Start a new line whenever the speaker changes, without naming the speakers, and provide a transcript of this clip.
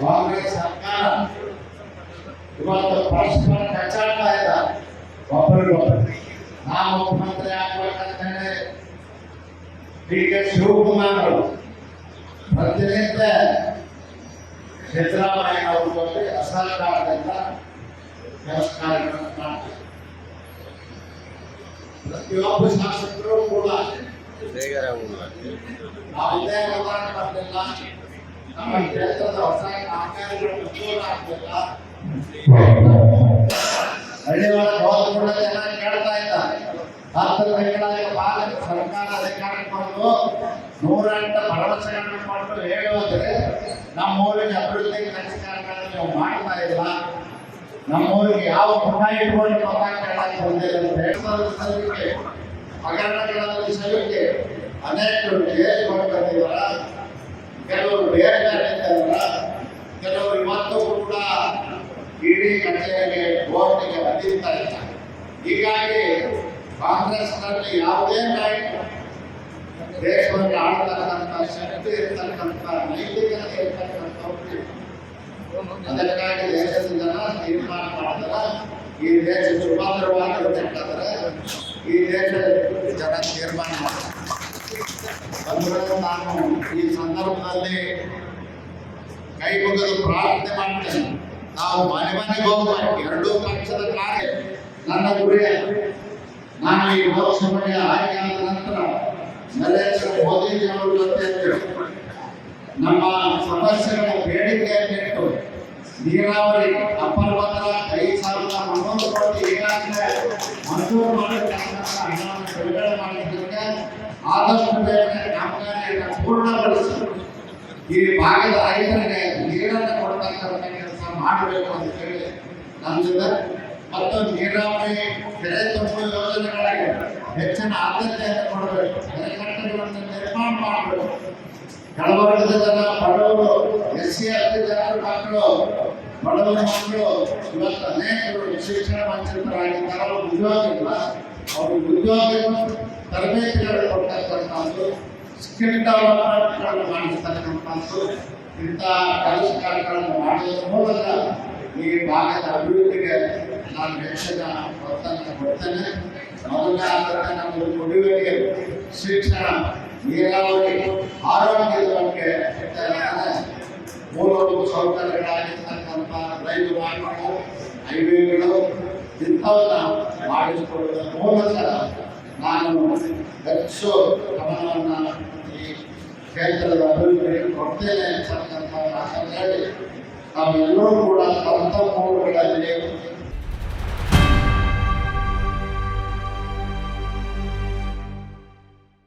ಕಾಂಗ್ರೆಸ್ ಸರ್ಕಾರ ಇವತ್ತು ಪರಸ್ಪರ ಕಚ್ಚಾಡ್ತಾ ಇದ್ದ ಒಬ್ಬರಿಗೊಬ್ಬರು ನಾ ಮುಖ್ಯಮಂತ್ರಿ ಆಗ್ಬೇಕಂತೇಳಿ ಡಿ ಕೆ ಶಿವಕುಮಾರ್ ಅವರು ಪ್ರತಿನಿತ್ಯ ಸಿದ್ದರಾಮಯ್ಯ ಅವ್ರ ಜೊತೆ ಅಸಹಕಾರದಿಂದ ಕೆಲಸ ಕಾರ್ಯಕ್ರಮ ಮಾಡ್ತಾರೆ ಪ್ರತಿಯೊಬ್ಬ ಶಾಸಕರು ಕೂಡ ಹಳ್ಳಿ ಒಳಗೆ ಜನ ಕೇಳ್ತಾ ಇದ್ದಾರೆ ಹತ್ತು ತಿಂಗಳಾಗಿ ಪಾಲಕ ಸರ್ಕಾರ ಅಧಿಕಾರ ಕೊಟ್ಟು ನೂರೆಂಟು ಭರವಸೆಗಳನ್ನು ಕೊಟ್ಟು ಹೇಳುವುದ್ರೆ ನಮ್ಮ ಊರಿಗೆ ಅಭಿವೃದ್ಧಿ ಕೆಲಸಗಳನ್ನು ನೀವು ಮಾಡ್ತಾ ಇಲ್ಲ ನಮ್ಮ ಊರಿಗೆ ಯಾವ ಮುಖ ಇಟ್ಕೊಂಡು ಮತ ಕೇಳಕ್ಕೆ ಬಂದಿಲ್ಲ ಅಂತ ಹೇಳಿ ಹಗರಣಗಳಲ್ಲಿ ಸಲ್ಲಿಕೆ ಅನೇಕರು ಜೈಲು ಮಾಡ್ಕೊಂಡಿದ್ದಾರ ಕೆಲವರು ಬೇರ್ಗಾರಿದ್ದಾರ ಕೆಲವರು ಇವತ್ತು ಕೂಡ ಇಡೀ ಕಚೇರಿಗೆ ಕೋರ್ಟಿಗೆ ಬಂದಿರ್ತಾ ಇದ್ದಾರೆ ಹೀಗಾಗಿ ಕಾಂಗ್ರೆಸ್ನಲ್ಲಿ ಯಾವುದೇ ನಾಯಕ ದೇಶವನ್ನು ಆಳ್ತಕ್ಕಂಥ ಶಕ್ತಿ ಇರ್ತಕ್ಕಂಥ, ನೈತಿಕತೆ ಇರ್ತಕ್ಕಂಥವ್ರು ಅದಕ್ಕಾಗಿ ದೇಶದ ಜನ ತೀರ್ಮಾನ ಮಾಡಿದ್ರೆ, ಈ ದೇಶ ಸುಭದ್ರವಾಗಿರ್ತಕ್ಕಂದ್ರೆ ಈ ದೇಶದ ಜನ ತೀರ್ಮಾನ ಮಾಡ್ತಾರೆ. ಅಂದ್ರೆ ನಾನು ಈ ಸಂದರ್ಭದಲ್ಲಿ ಕೈ ಮುಗಿದು ಪ್ರಾರ್ಥನೆ ಮಾಡ್ತೇನೆ ನಾವು ಮನೆ ಮನೆಗೆ ಹೋಗುವ ಎರಡೂ ಪಕ್ಷದ ಕಾರ್ಯ ನನ್ನ ಗುರಿ ಅದು. ನಾನು ಈ ಲೋಕಸಭೆಗೆ ಆಯ್ಕೆ ಆದ ನಂತರ ನರೇಂದ್ರ ಮೋದಿಜಿ ಅವರ ಜೊತೆ ನಮ್ಮ ಸಮಸ್ಯೆಗಳ ಬೇಡಿಕೆಯನ್ನಿಟ್ಟು ನೀರಾವರಿ ಅಪ್ಪರ ಪತ್ರ ಐದು ಸಾವಿರದ ಹನ್ನೊಂದು ಕೋಟಿ ಈಗಾಗಲೇ ಮಂಜೂರು ಮಾಡಿರ್ತಕ್ಕಂಥ ಹಣವನ್ನು ಬಿಡುಗಡೆ ಮಾಡಿದ್ದಕ್ಕೆ ಆದಷ್ಟು ಬೇಗ ಪೂರ್ಣಗೊಳಿಸಿ. ಈ ಭಾಗದ ರೈತರಿಗೆ ನೀರನ್ನು ಕೊಡ್ತಕ್ಕಂಥ ಕೆಲಸ ಮಾಡಬೇಕು ಅಂತ ಹೇಳಿ ನಂದಿದೆ ಮತ್ತು ನೀರಾವರಿ ಕೆರೆ ತುಂಬುವ ಯೋಜನೆಗಳಿಗೆ ಹೆಚ್ಚಿನ ಆದ್ಯತೆಯನ್ನು ಕೊಡಬೇಕು. ಕೆರೆಕಟ್ಟೆಗಳನ್ನು ನಿರ್ಮಾಣ ಮಾಡಬೇಕು. ಕೆಳವರ್ಗದ ಜನ ಬಡವರು ಎಸ್ ಸಿ ಮಕ್ಕಳು ಬಡವರ ಮಕ್ಕಳು ಇವತ್ತು ಶಿಕ್ಷಣ ವಂಚಿತರಾಗಿದ್ದಾರೆ ಉದ್ಯೋಗ ಇಲ್ಲ ಅವ್ರಿಗೆ ಉದ್ಯೋಗ ತರಬೇತಿಗಳು ಕೊಡ್ತಕ್ಕಂಥದ್ದು ಸ್ಕಿಲ್ ಡೆವಲಪ್ಮೆಂಟ್ಗಳನ್ನು ಮಾಡಿರ್ತಕ್ಕಂಥದ್ದು ಇಂಥ ಕೆಲಸ ಕಾರ್ಯಗಳನ್ನು ಮೂಲಕ ಈ ಭಾಗದ ಅಭಿವೃದ್ಧಿಗೆ ನಾನು ಹೆಚ್ಚಿನ ಒತ್ತನ್ನು ಕೊಡ್ತೇನೆ ಮೊದಲನೇ ಆದ್ಯತೆ ನಮ್ಮದು ಕುಡಿಯುವ ಶಿಕ್ಷಣ, ನೀರಾವರಿ ಆರೋಗ್ಯದ ಬಗ್ಗೆ ಮೂಲಭೂತ ಸೌಕರ್ಯಗಳಾಗಿರ್ತಕ್ಕಂಥ ರೈಲು ಮಾರ್ಗಗಳು ಹೈವೇಗಳು ಇಂಥವನ್ನ ಮಾಡಿಸಿಕೊಳ್ಳುವುದರ ಮೂಲಕ ನಾನು ಹೆಚ್ಚು ಗಮನವನ್ನು ಈ ಕ್ಷೇತ್ರದ ಅಭಿವೃದ್ಧಿಗೆ ಕೊಡ್ತೇನೆ ಅಂತಕ್ಕಂಥ ಹೇಳಿ. ನಾವೆಲ್ಲರೂ ಕೂಡ ಸ್ವಂತ ಮೂಲಗಳಲ್ಲಿ